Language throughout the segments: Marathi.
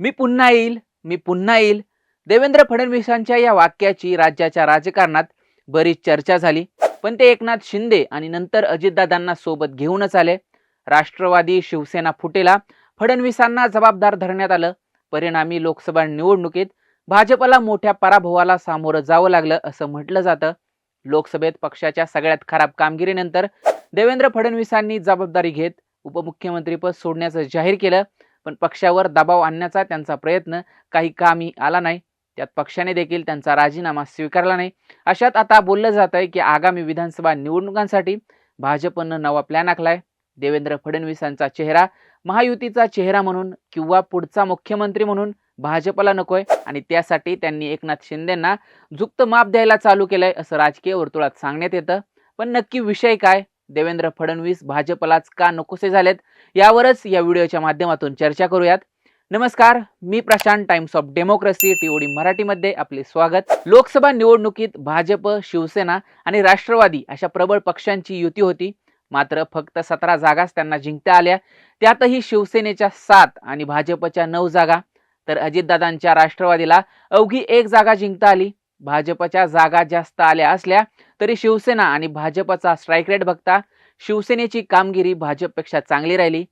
मी पुन्हा येईल मी पुन्हा येईल. देवेंद्र फडणवीसांच्या या वाक्याची राज्याच्या राजकारणात बरीच चर्चा झाली पण ते एकनाथ शिंदे आणि नंतर अजितदादांना सोबत घेऊनच आले. राष्ट्रवादी शिवसेना फुटेला फडणवीसांना जबाबदार धरण्यात आलं. परिणामी लोकसभा निवडणुकीत भाजपला मोठ्या पराभवाला सामोरं जावं लागलं असं म्हटलं जातं. लोकसभेत पक्षाच्या सगळ्यात खराब कामगिरीनंतर देवेंद्र फडणवीसांनी जबाबदारी घेत उपमुख्यमंत्रीपद सोडण्याचं जाहीर केलं. पण पक्षावर दबाव आणण्याचा त्यांचा प्रयत्न काही कामी आला नाही. त्यात पक्षाने देखील त्यांचा राजीनामा स्वीकारला नाही. अशात आता बोललं जात आहे की आगामी विधानसभा निवडणुकांसाठी भाजपनं नवा प्लॅन आखलाय. देवेंद्र फडणवीसांचा चेहरा महायुतीचा चेहरा म्हणून किंवा पुढचा मुख्यमंत्री म्हणून भाजपला नकोय आणि त्यासाठी त्यांनी एकनाथ शिंदेंना जुक्त माप द्यायला चालू केलंय असं राजकीय वर्तुळात सांगण्यात येतं. पण नक्की विषय काय? देवेंद्र फडणवीस भाजपलाच का नकोसे झालेत? यावरच या व्हिडिओच्या माध्यमातून चर्चा करूयात. नमस्कार मी Prashant Times of Democracy TOD मराठीमध्ये आपले स्वागत. लोकसभा निवडणुकीत भाजप शिवसेना आणि राष्ट्रवादी अशा प्रबळ पक्षांची युती होती. मात्र फक्त सतरा जागाच त्यांना जिंकता आल्या. त्यातही शिवसेनेच्या सात आणि भाजपच्या नऊ जागा. तर अजितदादांच्या राष्ट्रवादीला अवघी एक जागा जिंकता आली. भाजपच्या जागा जास्त आल्या असल्या तरी शिवसेना आणि भाजपचा स्ट्राईक रेट बघता शिवसेनेची कामगिरी भाजपपेक्षा चांगली राहिली.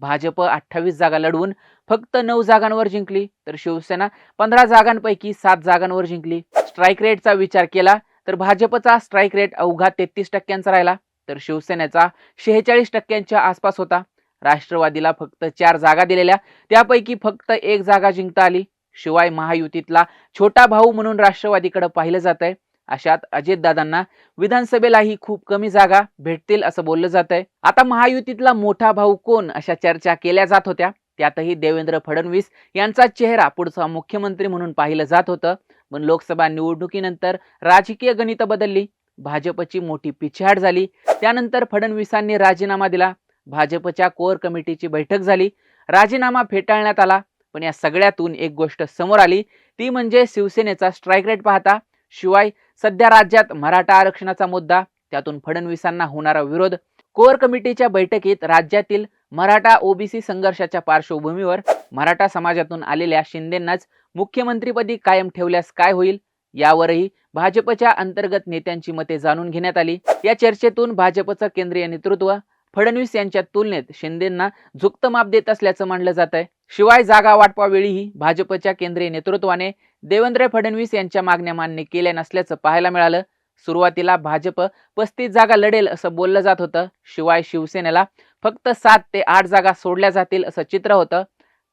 भाजप अठ्ठावीस जागा लढवून फक्त नऊ जागांवर जिंकली तर शिवसेना पंधरा जागांपैकी सात जागांवर जिंकली. स्ट्राईक रेटचा विचार केला तर भाजपचा स्ट्राईक रेट अवघा तेहतीस टक्क्यांचा राहिला तर शिवसेनेचा शेहेचाळीस टक्क्यांच्या आसपास होता. राष्ट्रवादीला फक्त चार जागा दिलेल्या त्यापैकी फक्त एक जागा जिंकता आली. शिवाय महायुतीतला छोटा भाऊ म्हणून राष्ट्रवादीकडे पाहिलं जात आहे अशात अजितदादांना विधानसभेलाही खूप कमी जागा भेटतील असं बोललं जात आहे आता महायुतीतला मोठा भाऊ कोण अशा चर्चा केल्या जात होत्या? त्यातही देवेंद्र फडणवीस यांचा चेहरा पुढचा मुख्यमंत्री म्हणून पाहिलं जात होतं. पण लोकसभा निवडणुकीनंतर राजकीय गणित बदलली. भाजपची मोठी पिछाड झाली. त्यानंतर फडणवीसांनी राजीनामा दिला. भाजपच्या कोर कमिटीची बैठक झाली. राजीनामा फेटाळण्यात आला. पण या सगळ्यातून एक गोष्ट समोर आली ती म्हणजे शिवसेनेचा स्ट्राईक रेट पाहता. शिवाय सध्या राज्यात मराठा आरक्षणाचा मुद्दा त्यातून फडणवीसांना होणारा विरोध. कोर कमिटीच्या बैठकीत राज्यातील मराठा ओबीसी संघर्षाच्या पार्श्वभूमीवर मराठा समाजातून आलेल्या शिंदेंनाच मुख्यमंत्रीपदी कायम ठेवल्यास काय होईल? यावरही भाजपच्या अंतर्गत नेत्यांची मते जाणून घेण्यात आली. या चर्चेतून भाजपचं केंद्रीय नेतृत्व फडणवीस यांच्या तुलनेत शिंदेंना झुक्त माप देत असल्याचं मानलं जात आहे. शिवाय जागा वाटपावेळीही भाजपच्या केंद्रीय नेतृत्वाने देवेंद्र फडणवीस यांच्या मागण्या मान्य केल्या नसल्याचं पाहायला मिळालं. सुरुवातीला भाजप पस्तीस जागा लढेल असं बोललं जात होतं. शिवाय शिवसेनेला फक्त सात ते आठ जागा सोडल्या जातील असं चित्र होतं.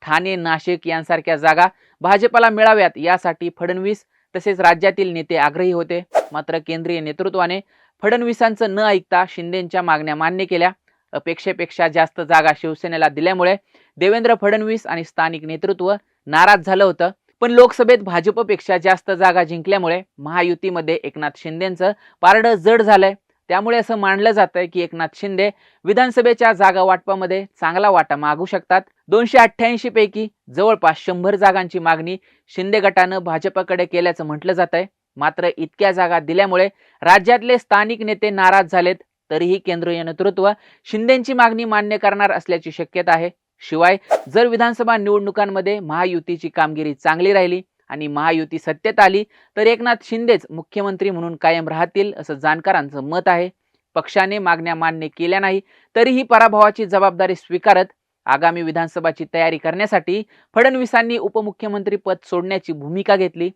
ठाणे नाशिक यांसारख्या जागा भाजपला मिळाव्यात यासाठी फडणवीस तसेच राज्यातील नेते आग्रही होते. मात्र केंद्रीय नेतृत्वाने फडणवीसांचं न ऐकता शिंदेंच्या मागण्या मान्य केल्या. अपेक्षेपेक्षा जास्त जागा शिवसेनेला दिल्यामुळे देवेंद्र फडणवीस आणि स्थानिक नेतृत्व नाराज झालं होतं. पण लोकसभेत भाजपपेक्षा जास्त जागा जिंकल्यामुळे महायुतीमध्ये एकनाथ शिंदेचं पारडं जड झालंय. त्यामुळे असं मानलं जात आहे की एकनाथ शिंदे विधानसभेच्या जागा वाटपामध्ये चांगला वाटा मागू शकतात. दोनशे अठ्ठ्याऐंशी पैकी जवळपास शंभर जागांची मागणी शिंदे गटानं भाजपकडे केल्याचं म्हटलं जात आहे मात्र इतक्या जागा दिल्यामुळे राज्यातले स्थानिक नेते नाराज झालेत. तरीही केंद्रीय नेतृत्व शिंदेची मागणी मान्य करणार असल्याची शक्यता आहे. शिवाय जर विधानसभा निवडणुकांमध्ये महायुतीची कामगिरी चांगली राहिली आणि महायुती सत्तेत आली तर एकनाथ शिंदेच मुख्यमंत्री म्हणून कायम राहतील असं जाणकारांचं मत आहे. पक्षाने मागण्या मान्य केल्या नाही तरीही पराभवाची जबाबदारी स्वीकारत आगामी विधानसभाची तयारी करण्यासाठी फडणवीसांनी उपमुख्यमंत्री पद सोडण्याची भूमिका घेतली.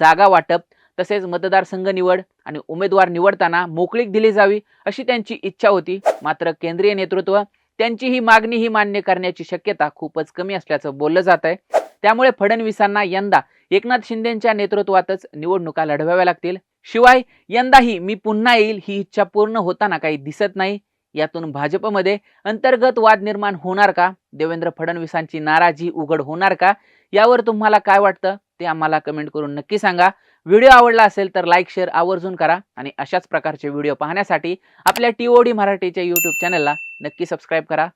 जागा वाटप तसेच मतदारसंघ निवड आणि उमेदवार निवडताना मोकळीक दिली जावी अशी त्यांची इच्छा होती. मात्र केंद्रीय नेतृत्व त्यांची ही मागणी ही मान्य करण्याची शक्यता खूपच कमी असल्याचं बोललं जात आहे. त्यामुळे फडणवीसांना यंदा एकनाथ शिंदेच्या नेतृत्वातच निवडणुका लढवाव्या लागतील. शिवाय यंदाही मी पुन्हा येईल ही इच्छा पूर्ण होताना काही दिसत नाही. यातून भाजपमध्ये अंतर्गत वाद निर्माण होणार का? देवेंद्र फडणवीसांची नाराजी उघड होणार का? यावर तुम्हाला काय वाटतं? ते आम्हाला कमेंट करून नक्की सांगा. व्हिडिओ आवडला असेल तर लाईक शेअर आवर्जून करा आणि अशाच प्रकारचे व्हिडिओ पाहण्यासाठी आपल्या टी ओ डी मराठीच्या यूट्यूब चॅनलला नक्की सबस्क्राईब करा.